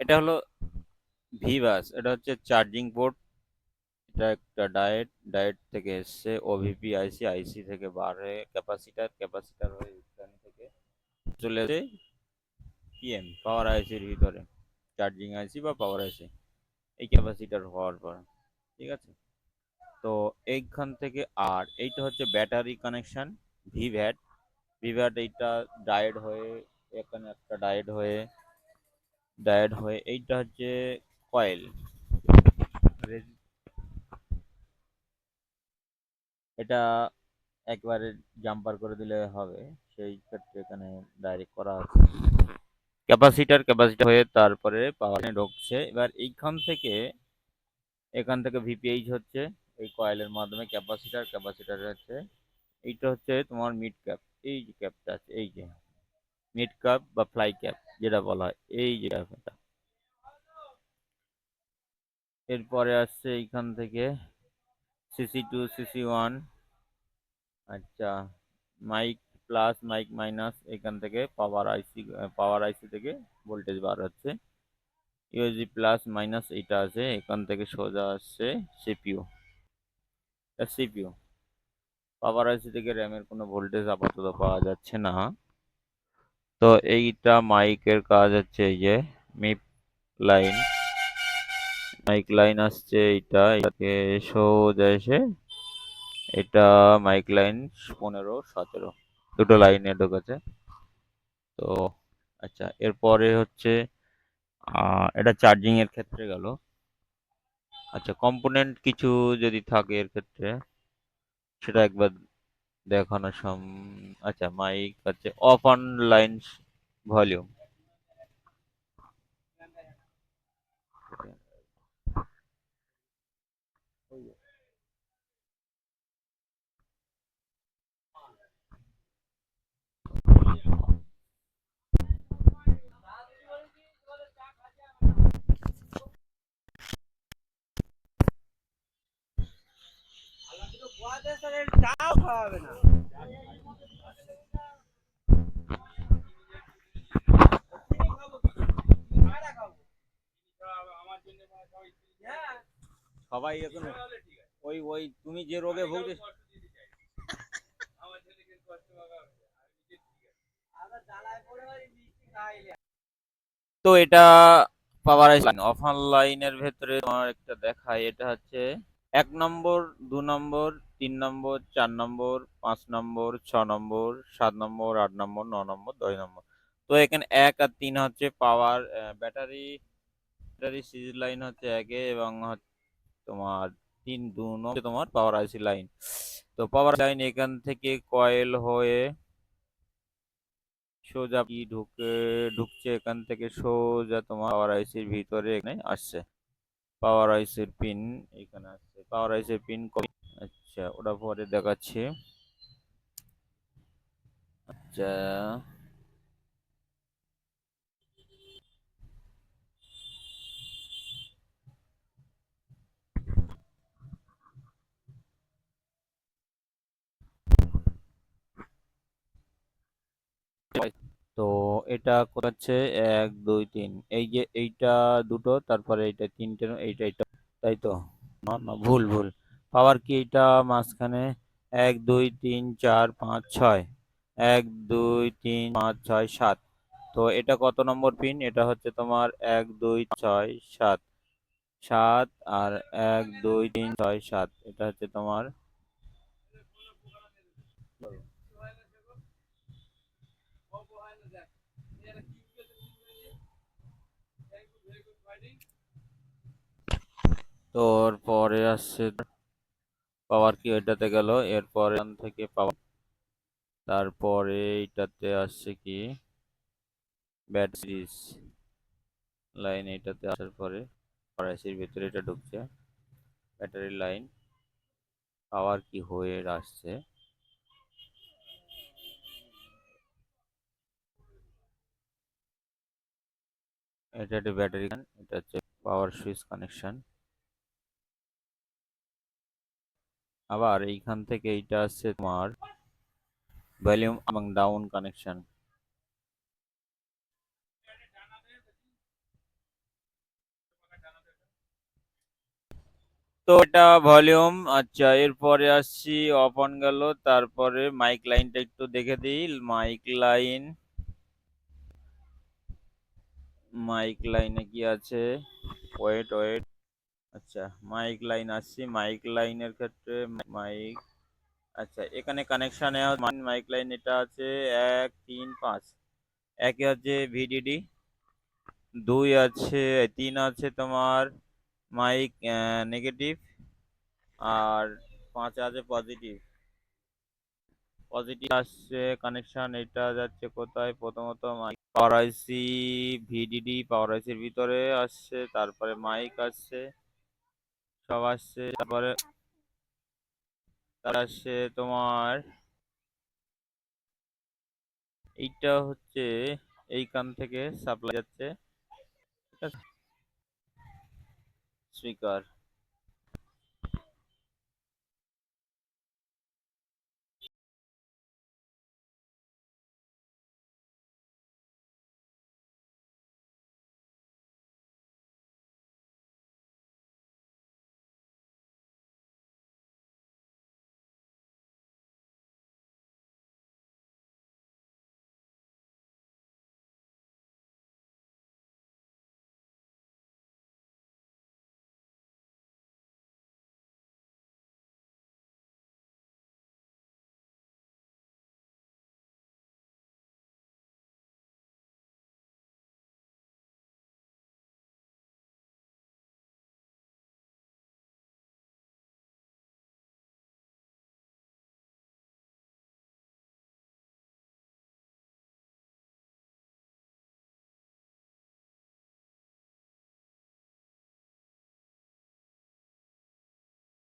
এটা হলো ভিভাস এটা হচ্ছে চার্জিং পোর্ট এটা একটা ডায়েট ডায়েট থেকে এসছে ওভিপি আইসি আইসি থেকে বার হয়ে ক্যাপাসিটার ক্যাপাসিটার হয়ে এখান থেকে চলে এসে পিএম পাওয়ার আইসির ভিতরে চার্জিং আইসি বা পাওয়ার আইসি এই ক্যাপাসিটার হওয়ার পর, ঠিক আছে? তো এইখান থেকে আর, এইটা হচ্ছে ব্যাটারি কানেকশন ভিভ্যাট ভিভ্যাট এইটা ডায়েট হয়ে, এখানে একটা ডায়েট হয়ে ডায়েট হয়ে এইটা হচ্ছে কয়েল। এটা একবারে জাম্পার করে দিলে হবে সেই ক্ষেত্রে এখানে ডাইরেক্ট করা আছে। ক্যাপাসিটার ক্যাপাসিটার হয়ে তারপরে পাওয়ার ঢুকছে। এবার এইখান থেকে এখান থেকে ভিপিএইচ হচ্ছে এই কয়েলের মাধ্যমে ক্যাপাসিটার ক্যাপাসিটার হচ্ছে এইটা হচ্ছে তোমার মিড ক্যাপ এই যে ক্যাপটা আছে এই যে। মিড ক্যাপ বা ফ্লাই ক্যাপ যেটা বলা হয়। এই যে ক্যাপটা এরপরে আসছে এইখান থেকে সিসি টু সিসি ওয়ান আচ্ছা মাইক প্লাস মাইক মাইনাস এখান থেকে পাওয়ার আইসি পাওয়ার আইসি থেকে ভোল্টেজ বার হচ্ছে। ইউএসবি প্লাস মাইনাস এইটা আছে, এখান থেকে সোজা আসছে সিপিইউ সিপিইউ পাওয়ার আইসি থেকে র্যামের কোনো ভোল্টেজ আপাতত পাওয়া যাচ্ছে না। তো এইটা মাইকের কাজ হচ্ছে এই যে, মিপ লাইন। মাইক লাইন আসছে এইটা, এটাকে সোজা এসে এটা মাইক লাইন পনেরো, সতেরো, দুটো লাইনে ঢুকেছে। তো আচ্ছা এরপরে হচ্ছে এটা চার্জিং এর ক্ষেত্রে গেল। আচ্ছা কম্পোনেন্ট কিছু যদি থাকে এর ক্ষেত্রে, সেটা একবার দেখানো সম আচ্ছা মাইক আছে অফ অন লাইন ভলিউম সবাই এখন ওই ওই তুমি যে রোগে ভুগছিস তো এটা পাওয়ার লাইন অফ লাইনের ভেতরে তোমার একটা দেখায়, এটা হচ্ছে এক নম্বর, দু নম্বর, তিন নম্বর, চার নম্বর, পাঁচ নম্বর, ছ নম্বর, সাত নম্বর, আট নম্বর, ন নম্বর, দশ নম্বর। তো এখানে এক আর তিন হচ্ছে power battery battery series line হচ্ছে একে এবং তোমার তিন, দু নম্বর তোমার পাওয়ার আইসি লাইন তো পাওয়ার লাইন এখান থেকে কয়েল হয়ে সোজা ঢুকে, ঢুকছে এখান থেকে সোজা তোমার পাওয়ার আইসির ভিতরে এখানে আসছে। পাওয়ার আইসির পিন এখানে আছে। পাওয়ার আইসির পিন আচ্ছা ওটা পরে দেখাচ্ছে। আচ্ছা তো এটা হচ্ছে এক, দুই, তিন। এই যে এইটা দুটো, তারপরে এইটা তিনটে, এইটা এইটা, তাই তো? ভুল ভুল। পাওয়ার কি এইটা মাঝখানে? এক, দুই, তিন, চার, পাঁচ, ছয়। এক, দুই, তিন, পাঁচ, ছয়, সাত। তো এটা কত নম্বর পিন? এটা হচ্ছে তোমার এক, দুই, ছয়, সাত। সাত আর এক, দুই, তিন, ছয়, সাত। এটা হচ্ছে তোমার তোর পরে আসছে পাওয়ার কি এটাতে গেল? এরপরে থেকে পাওয়ার তারপরে এইটাতে আসছে কি? ব্যাট সিরিজ লাইন এটাতে আসার পরে আড়াইশির ভিতরে এটা ঢুকছে। ব্যাটারি লাইন পাওয়ার কি হয়ে আসছে? এটা একটা ব্যাটারি এটা হচ্ছে পাওয়ার সুইচ কানেকশন আবার এইখান থেকে এইটা আসছে তোমার ভলিউম এবং ডাউন কানেকশন। তো এটা ভলিউম আচ্ছা এরপরে আসছি, অফ অন গেল, তারপরে মাইক লাইনটা একটু দেখে দিই, মাইক লাইন, মাইক লাইনে কি আছে? ওয়েট ওয়েট আচ্ছা মাইক লাইন আসছি। মাইক লাইনের ক্ষেত্রে মাইক আচ্ছা এখানে কানেকশানে মাইক লাইন এটা আছে এক, তিন, পাঁচ। একে আছে ভিডিডি দুই আছে, তিন আছে তোমার মাইক নেগেটিভ আর পাঁচ আছে পজিটিভ পজিটিভ আসছে কানেকশান এটা যাচ্ছে কোথায়? প্রথমত মাইক পাওয়ার আইসি ভিডিডি পাওয়ার আইসির ভিতরে আসছে, তারপরে মাইক আসছে। সব আসছে তারপরে তার আসছে তোমার এইটা হচ্ছে এইখান থেকে সাপ্লাই যাচ্ছে। স্পিকার।